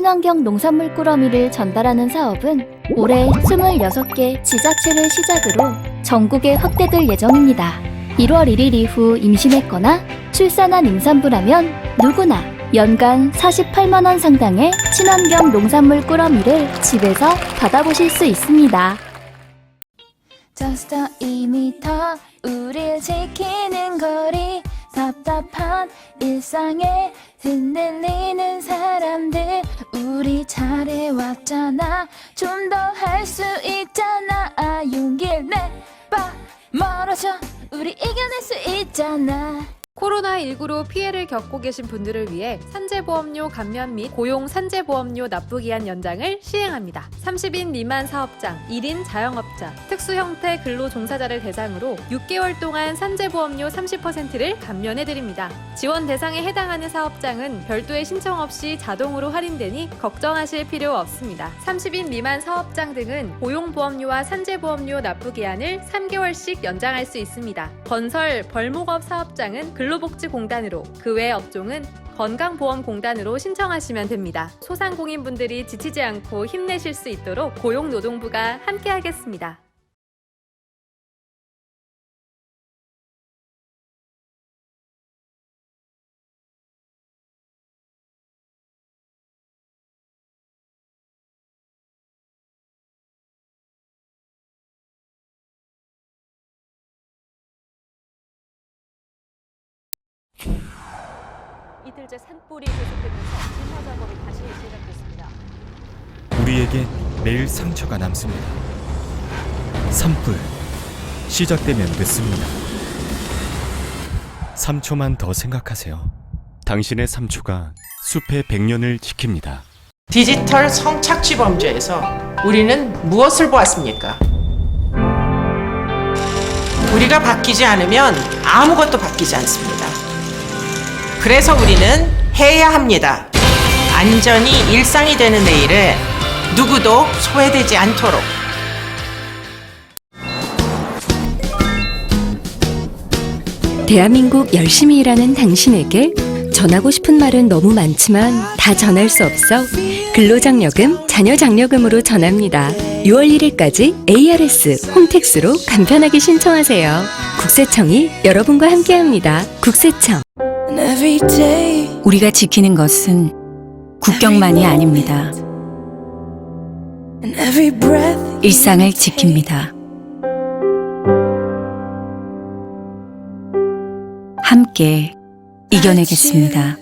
친환경 농산물 꾸러미를 전달하는 사업은 올해 26개 지자체를 시작으로 전국에 확대될 예정입니다. 1월 1일 이후 임신했거나 출산한 임산부라면 누구나 연간 48만원 상당의 친환경 농산물 꾸러미를 집에서 받아보실 수 있습니다. Just a 2미터 우릴 지키는 거리 답답한 일상에 흔들리는 사람들. 우리 잘해왔잖아. 좀 더 할 수 있잖아. 아, 용기를 내봐. 멀어져. 우리 이겨낼 수 있잖아 코로나19로 피해를 겪고 계신 분들을 위해 산재보험료 감면 및 고용 산재보험료 납부기한 연장을 시행합니다. 30인 미만 사업장, 1인 자영업자, 특수 형태 근로 종사자를 대상으로 6개월 동안 산재보험료 30%를 감면해드립니다. 지원 대상에 해당하는 사업장은 별도의 신청 없이 자동으로 할인되니 걱정하실 필요 없습니다. 30인 미만 사업장 등은 고용보험료와 산재보험료 납부기한을 3개월씩 연장할 수 있습니다. 건설, 벌목업 사업장은 근로 복지공단으로, 그 외 업종은 건강보험공단으로 신청하시면 됩니다. 소상공인분들이 지치지 않고 힘내실 수 있도록 고용노동부가 함께하겠습니다. 이틀째 산불이 계속되면서 진화 작업이 다시 시작됐습니다. 우리에게 매일 상처가 남습니다. 산불 시작되면 늦습니다. 3초만 더 생각하세요. 당신의 3초가 숲의 100년을 지킵니다. 디지털 성착취 범죄에서 우리는 무엇을 보았습니까? 우리가 바뀌지 않으면 아무것도 바뀌지 않습니다. 그래서 우리는 해야 합니다. 안전이 일상이 되는 내일을 누구도 소외되지 않도록. 대한민국 열심히 일하는 당신에게 전하고 싶은 말은 너무 많지만 다 전할 수 없어 근로장려금, 자녀장려금으로 전합니다. 6월 1일까지 ARS, 홈택스로 간편하게 신청하세요. 국세청이 여러분과 함께합니다. 국세청. 우리가 지키는 것은 국경만이 아닙니다. 일상을 지킵니다. 함께 이겨내겠습니다.